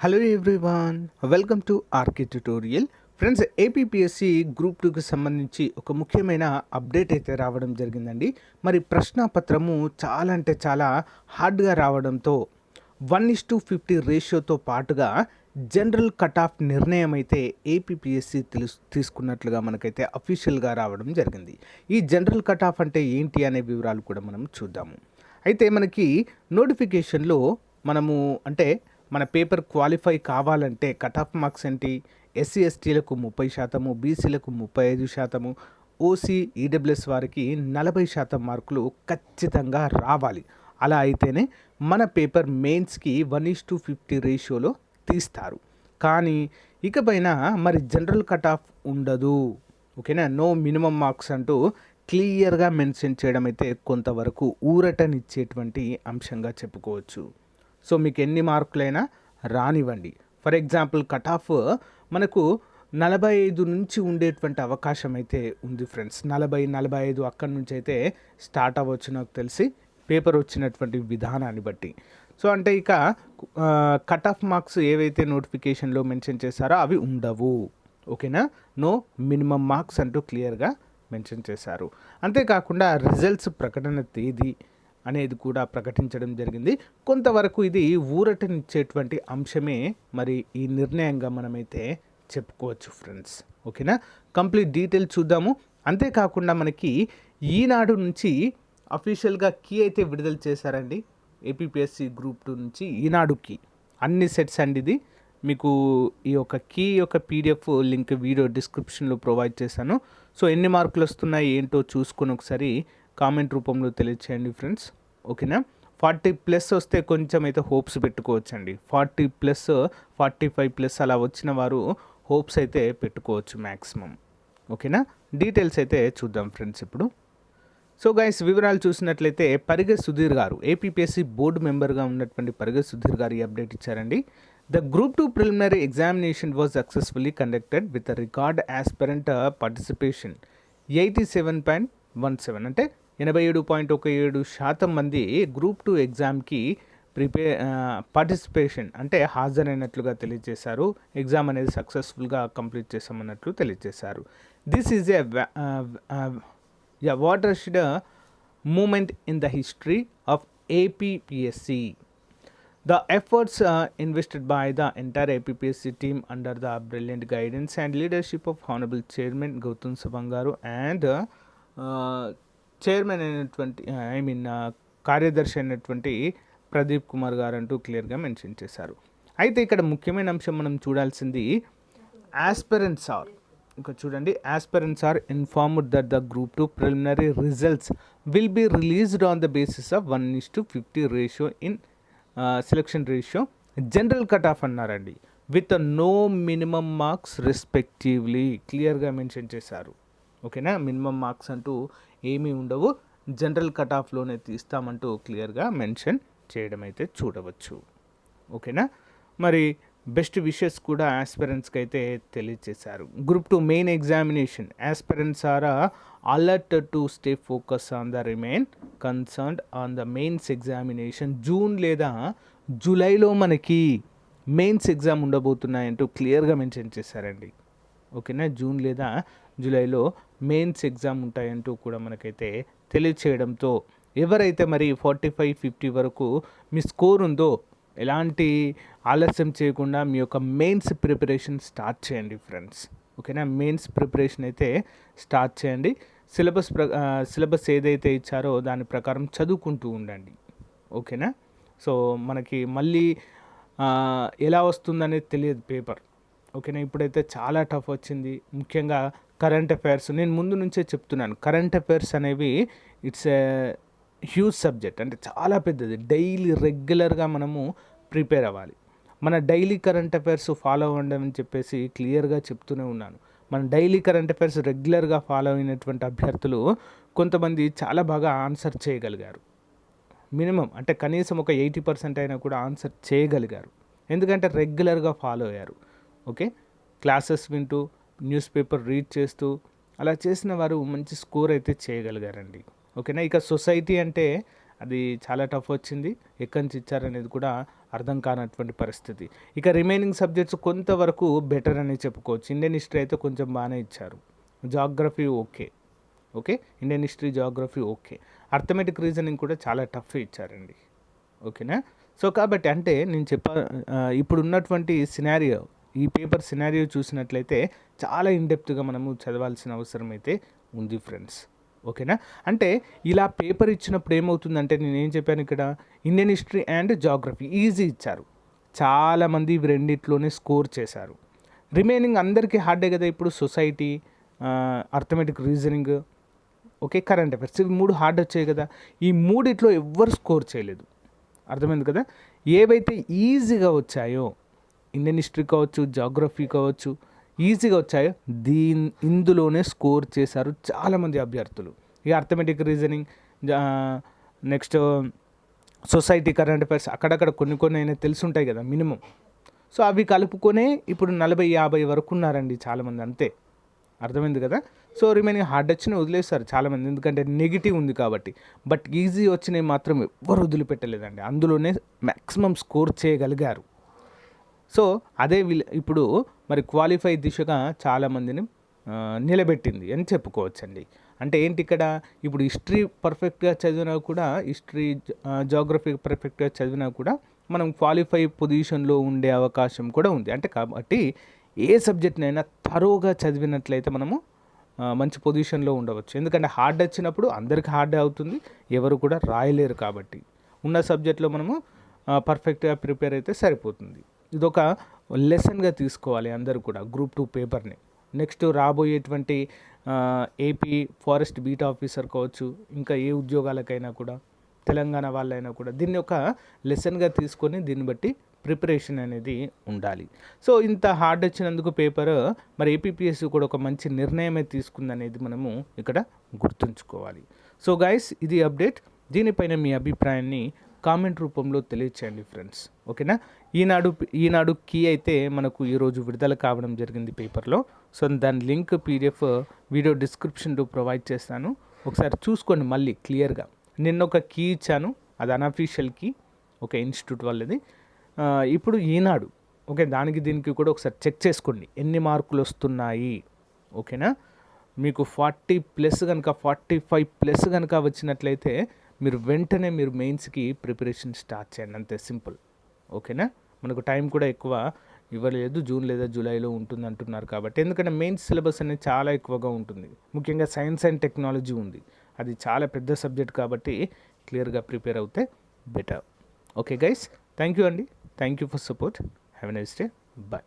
Hello everyone welcome to RK tutorial friends APPSC group టూకి సంబంధించి ఒక ముఖ్యమైన అప్డేట్ అయితే రావడం జరిగిందండి. మరి ప్రశ్నపత్రము చాలా అంటే చాలా హార్డ్గా రావడంతో వన్ ఇస్ టు ఫిఫ్టీ రేషియోతో పాటుగా జనరల్ కట్ ఆఫ్ నిర్ణయం అయితే ఏపీపీఎస్సి తెలుసు తీసుకున్నట్లుగా మనకైతే అఫీషియల్గా రావడం జరిగింది. ఈ జనరల్ కట్ ఆఫ్ అంటే ఏంటి అనే వివరాలు కూడా మనం చూద్దాము. అయితే మనకి నోటిఫికేషన్లో మనము అంటే మన పేపర్ క్వాలిఫై కావాలంటే కట్ ఆఫ్ మార్క్స్ ఏంటి? ఎస్సీ ఎస్టీలకు ముప్పై శాతము బీసీలకు ముప్పై ఐదు శాతము ఓసీ ఈడబ్ల్యూఎస్ వారికి నలభై శాతం మార్కులు ఖచ్చితంగా రావాలి. అలా అయితేనే మన పేపర్ మెయిన్స్కి వన్ ఈస్ టు ఫిఫ్టీ రేషియోలో తీస్తారు. కానీ ఇకపైన మరి జనరల్ కట్ ఆఫ్ ఉండదు. ఓకేనా? నో మినిమం మార్క్స్ అంటూ క్లియర్గా మెన్షన్ చేయడం అయితే కొంతవరకు ఊరటనిచ్చేటువంటి అంశంగా చెప్పుకోవచ్చు. సో మీకు ఎన్ని మార్కులైనా రానివ్వండి. ఫర్ ఎగ్జాంపుల్ కట్ ఆఫ్ మనకు నలభై ఐదు నుంచి ఉండేటువంటి అవకాశం అయితే ఉంది ఫ్రెండ్స్. నలభై నలభై ఐదు అక్కడి నుంచి అయితే స్టార్ట్ అవ్వచ్చు నాకు తెలిసి. పేపర్ వచ్చినటువంటి విధానాన్ని బట్టి. సో అంటే ఇక కట్ ఆఫ్ మార్క్స్ ఏవైతే నోటిఫికేషన్లో మెన్షన్ చేశారో అవి ఉండవు. ఓకేనా? నో మినిమం మార్క్స్ అంటూ క్లియర్గా మెన్షన్ చేశారు. అంతేకాకుండా రిజల్ట్స్ ప్రకటన తేదీ అనేది కూడా ప్రకటించడం జరిగింది. కొంతవరకు ఇది ఊరటనిచ్చేటువంటి అంశమే మరి ఈ నిర్ణయంగా మనమైతే చెప్పుకోవచ్చు ఫ్రెండ్స్. ఓకేనా? కంప్లీట్ డీటెయిల్ చూద్దాము. అంతేకాకుండా మనకి ఈనాడు నుంచి అఫీషియల్గా కీ అయితే విడుదల చేశారండి. ఏపీపీఎస్సి గ్రూప్ టూ నుంచి ఈనాడు కీ. అన్ని సెట్స్ అండి ఇది. మీకు ఈ యొక్క కీ యొక్క పీడిఎఫ్ లింక్ వీడియో డిస్క్రిప్షన్లో ప్రొవైడ్ చేశాను. సో ఎన్ని మార్కులు వస్తున్నాయి ఏంటో చూసుకొని ఒకసారి కామెంట్ రూపంలో తెలియచేయండి ఫ్రెండ్స్. ఓకేనా? ఫార్టీ ప్లస్ వస్తే కొంచెం అయితే హోప్స్ పెట్టుకోవచ్చండి. Forty plus forty five plus అలా వచ్చిన వారు హోప్స్ అయితే పెట్టుకోవచ్చు మ్యాక్సిమం ఓకేనా? డీటెయిల్స్ అయితే చూద్దాం ఫ్రెండ్స్ ఇప్పుడు. సో గైస్ వివరాలు చూసినట్లయితే పరిగె సుధీర్ గారు ఏపీపీఎస్సి బోర్డు మెంబర్గా ఉన్నటువంటి పరిగె సుధీర్ గారు ఈ అప్డేట్ ఇచ్చారండి. The group two preliminary examination was successfully conducted with record aspirant participation eighty seven point one seven. అంటే ఎనభై ఏడు పాయింట్ ఒక ఏడు శాతం మంది గ్రూప్ టూ ఎగ్జామ్కి ప్రిపేర్ పార్టిసిపేషన్ అంటే హాజరైనట్లుగా తెలియజేశారు. ఎగ్జామ్ అనేది సక్సెస్ఫుల్గా కంప్లీట్ చేసామన్నట్లు తెలియజేశారు. This is a watershed moment in the history of APPSC the efforts invested by the entire APPSC team under the brilliant guidance and leadership of honourable chairman Gautam సుబంగారు and chairman అయినటువంటి I mean కార్యదర్శి అయినటువంటి ప్రదీప్ కుమార్ గారు అంటూ క్లియర్గా mention చేశారు. అయితే ఇక్కడ ముఖ్యమైన అంశం మనం చూడాల్సింది ఆస్పెరెంట్స్ ఆర్. ఇంకా చూడండి aspirants are informed that the group two preliminary results will be released on the basis of one is to fifty ratio in selection ratio. General cut off అన్నారండి with no minimum marks respectively క్లియర్గా mention చేశారు. ఓకేనా? Minimum marks అంటూ ఏమీ ఉండవు. General cut ఆఫ్లోనే తీస్తామంటూ క్లియర్గా mention చేయడం అయితే చూడవచ్చు. ఓకేనా? మరి బెస్ట్ విషెస్ కూడా ఆస్పిరెంట్స్కి అయితే తెలియజేశారు group two main examination. Aspirants are alert to stay focus on the remain concerned on the mains examination. June లేదా జూలైలో మనకి మెయిన్స్ ఎగ్జామ్ ఉండబోతున్నాయంటూ క్లియర్గా మెన్షన్ చేశారండి. ఓకేనా? జూన్ లేదా జూలైలో మెయిన్స్ ఎగ్జామ్ ఉంటాయంటూ కూడా మనకైతే తెలియచేయడంతో ఎవరైతే మరి ఫార్టీ ఫైవ్ ఫిఫ్టీ వరకు మీ స్కోర్ ఉందో ఎలాంటి ఆలస్యం చేయకుండా మీ యొక్క మెయిన్స్ ప్రిపరేషన్ స్టార్ట్ చేయండి ఫ్రెండ్స్. ఓకేనా? మెయిన్స్ ప్రిపరేషన్ అయితే స్టార్ట్ చేయండి. సిలబస్ ప్ర సిలబస్ ఏదైతే ఇచ్చారో దాని ప్రకారం చదువుకుంటూ ఉండండి. ఓకేనా? సో మనకి మళ్ళీ ఎలా వస్తుందనేది తెలియదు పేపర్. ఓకేనా? ఇప్పుడైతే చాలా టఫ్ వచ్చింది. ముఖ్యంగా కరెంట్ అఫైర్స్. నేను ముందు నుంచే చెప్తున్నాను. కరెంట్ అఫైర్స్ అనేవి ఇట్స్ ఏ హ్యూజ్ సబ్జెక్ట్. అంటే చాలా పెద్దది. డైలీ రెగ్యులర్గా మనము ప్రిపేర్ అవ్వాలి. మన డైలీ కరెంట్ అఫైర్స్ ఫాలో అవ్వండి అని చెప్పేసి క్లియర్గా చెప్తూనే ఉన్నాను. మన డైలీ కరెంట్ అఫైర్స్ రెగ్యులర్గా ఫాలో అయినటువంటి అభ్యర్థులు కొంతమంది చాలా బాగా ఆన్సర్ చేయగలిగారు. మినిమం. అంటే కనీసం ఒక ఎయిటీ పర్సెంట్ అయినా కూడా ఆన్సర్ చేయగలిగారు. ఎందుకంటే రెగ్యులర్గా ఫాలో అయ్యారు. ఓకే? క్లాసెస్ వింటూ న్యూస్ పేపర్ రీడ్ చేస్తూ అలా చేసిన వారు మంచి స్కోర్ అయితే చేయగలిగారండి. ఓకేనా? ఇక సొసైటీ అంటే అది చాలా టఫ్ వచ్చింది. ఎక్కడి నుంచి ఇచ్చారనేది కూడా అర్థం కానటువంటి పరిస్థితి. ఇక రిమైనింగ్ సబ్జెక్ట్స్ కొంతవరకు బెటర్ అని చెప్పుకోవచ్చు. ఇండియన్ హిస్టరీ అయితే కొంచెం బాగానే ఇచ్చారు. Geography okay. Okay? Indian history geography okay. Arithmetic reasoning కూడా చాలా టఫ్ ఇచ్చారండి. ఓకేనా? సో కాబట్టి అంటే నేను చెప్ప ఇప్పుడు ఉన్నటువంటి సినారియో ఈ పేపర్ సినారియో చూసినట్లయితే చాలా ఇండెప్త్గా మనము చదవాల్సిన అవసరం అయితే ఉంది ఫ్రెండ్స్. ఓకేనా? అంటే ఇలా పేపర్ ఇచ్చినప్పుడు ఏమవుతుందంటే నేను ఏం చెప్పాను ఇక్కడ? Indian history and geography easy ఇచ్చారు. చాలామంది ఇవి రెండిట్లోనే స్కోర్ చేశారు. రిమైనింగ్ అందరికీ హార్డే కదా ఇప్పుడు society arithmetic reasoning okay current affairs ఇవి మూడు హార్డ్ వచ్చాయి కదా. ఈ మూడిట్లో ఎవ్వరు స్కోర్ చేయలేదు. అర్థమైంది కదా? ఏవైతే ఈజీగా వచ్చాయో ఇండియన్ హిస్టరీ కావచ్చు జాగ్రఫీ కావచ్చు ఈజీగా వచ్చాయి. దీని ఇందులోనే స్కోర్ చేశారు చాలామంది అభ్యర్థులు. ఇక arithmetic reasoning next society current affairs అక్కడక్కడ కొన్ని కొన్ని అయినా తెలుసుంటాయి కదా మినిమం సో అవి కలుపుకొనే ఇప్పుడు నలభై యాభై వరకు ఉన్నారండి చాలామంది అంతే. అర్థమైంది కదా? సో రిమైనింగ్ హార్డ్ వచ్చిన వదిలేస్తారు చాలామంది ఎందుకంటే నెగిటివ్ ఉంది కాబట్టి. బట్ ఈజీ వచ్చినవి మాత్రం ఎవ్వరు వదిలిపెట్టలేదండి. అందులోనే మ్యాక్సిమం స్కోర్ చేయగలిగారు. సో అదే విల్ ఇప్పుడు మరి క్వాలిఫై దిశగా చాలామందిని నిలబెట్టింది అని చెప్పుకోవచ్చండి. అంటే ఏంటి ఇక్కడ ఇప్పుడు హిస్టరీ పర్ఫెక్ట్గా చదివినా కూడా హిస్టరీ జాగ్రఫీ పర్ఫెక్ట్గా చదివినా కూడా మనం క్వాలిఫై పొజిషన్లో ఉండే అవకాశం కూడా ఉంది. అంటే కాబట్టి ఏ సబ్జెక్ట్నైనా తరోగా చదివినట్లయితే మనము మంచి పొజిషన్లో ఉండవచ్చు. ఎందుకంటే హార్డ్ వచ్చినప్పుడు అందరికీ హార్డ్ అవుతుంది ఎవరు కూడా రాయలేరు కాబట్టి. ఉన్న సబ్జెక్ట్లో మనము పర్ఫెక్ట్గా ప్రిపేర్ అయితే సరిపోతుంది. ఇదొక లెసన్గా తీసుకోవాలి అందరూ కూడా గ్రూప్ టూ పేపర్ని. నెక్స్ట్ రాబోయేటువంటి ఏపీ ఫారెస్ట్ బీట్ ఆఫీసర్ కావచ్చు ఇంకా ఏ ఉద్యోగాలకైనా కూడా తెలంగాణ వాళ్ళైనా కూడా దీన్ని ఒక లెసన్గా తీసుకొని దీన్ని బట్టి ప్రిపరేషన్ అనేది ఉండాలి. సో ఇంత హార్డ్ వచ్చినందుకు పేపర్ మరి ఏపీపీఎస్సీ కూడా ఒక మంచి నిర్ణయమే తీసుకుందనేది మనము ఇక్కడ గుర్తుంచుకోవాలి. సో గైస్ ఇది అప్డేట్. దీనిపైన మీ అభిప్రాయాన్ని కామెంట్ రూపంలో తెలియచేయండి ఫ్రెండ్స్ ఓకేనా? ఈనాడు ఈనాడు కీ అయితే మనకు ఈరోజు విడుదల కావడం జరిగింది పేపర్లో. సో దాని లింక్ పీడిఎఫ్ వీడియో డిస్క్రిప్షన్లో ప్రొవైడ్ చేస్తాను. ఒకసారి చూసుకోండి మళ్ళీ క్లియర్గా. నిన్న ఒక కీ ఇచ్చాను. అది అనఫీషియల్ కీ. ఒక ఇన్స్టిట్యూట్ వాళ్ళది. ఇప్పుడు ఈనాడు ఓకే దానికి దీనికి కూడా ఒకసారి చెక్ చేసుకోండి. ఎన్ని మార్కులు వస్తున్నాయి? ఓకేనా? మీకు ఫార్టీ ప్లస్ కనుక ఫార్టీ ఫైవ్ ప్లస్ కనుక వచ్చినట్లయితే మీరు వెంటనే మీరు మెయిన్స్కి ప్రిపరేషన్ స్టార్ట్ చేయండి. అంతే సింపుల్. ఓకేనా? మనకు టైం కూడా ఎక్కువ ఇవ్వలేదు. జూన్ లేదా జూలైలో ఉంటుంది అంటున్నారు కాబట్టి. ఎందుకంటే మెయిన్ సిలబస్ అనేది చాలా ఎక్కువగా ఉంటుంది. ముఖ్యంగా సైన్స్ అండ్ టెక్నాలజీ ఉంది. అది చాలా పెద్ద సబ్జెక్ట్ కాబట్టి క్లియర్గా ప్రిపేర్ అవుతే better. Okay guys thank you అండి. Thank you for support. Have a nice day. Bye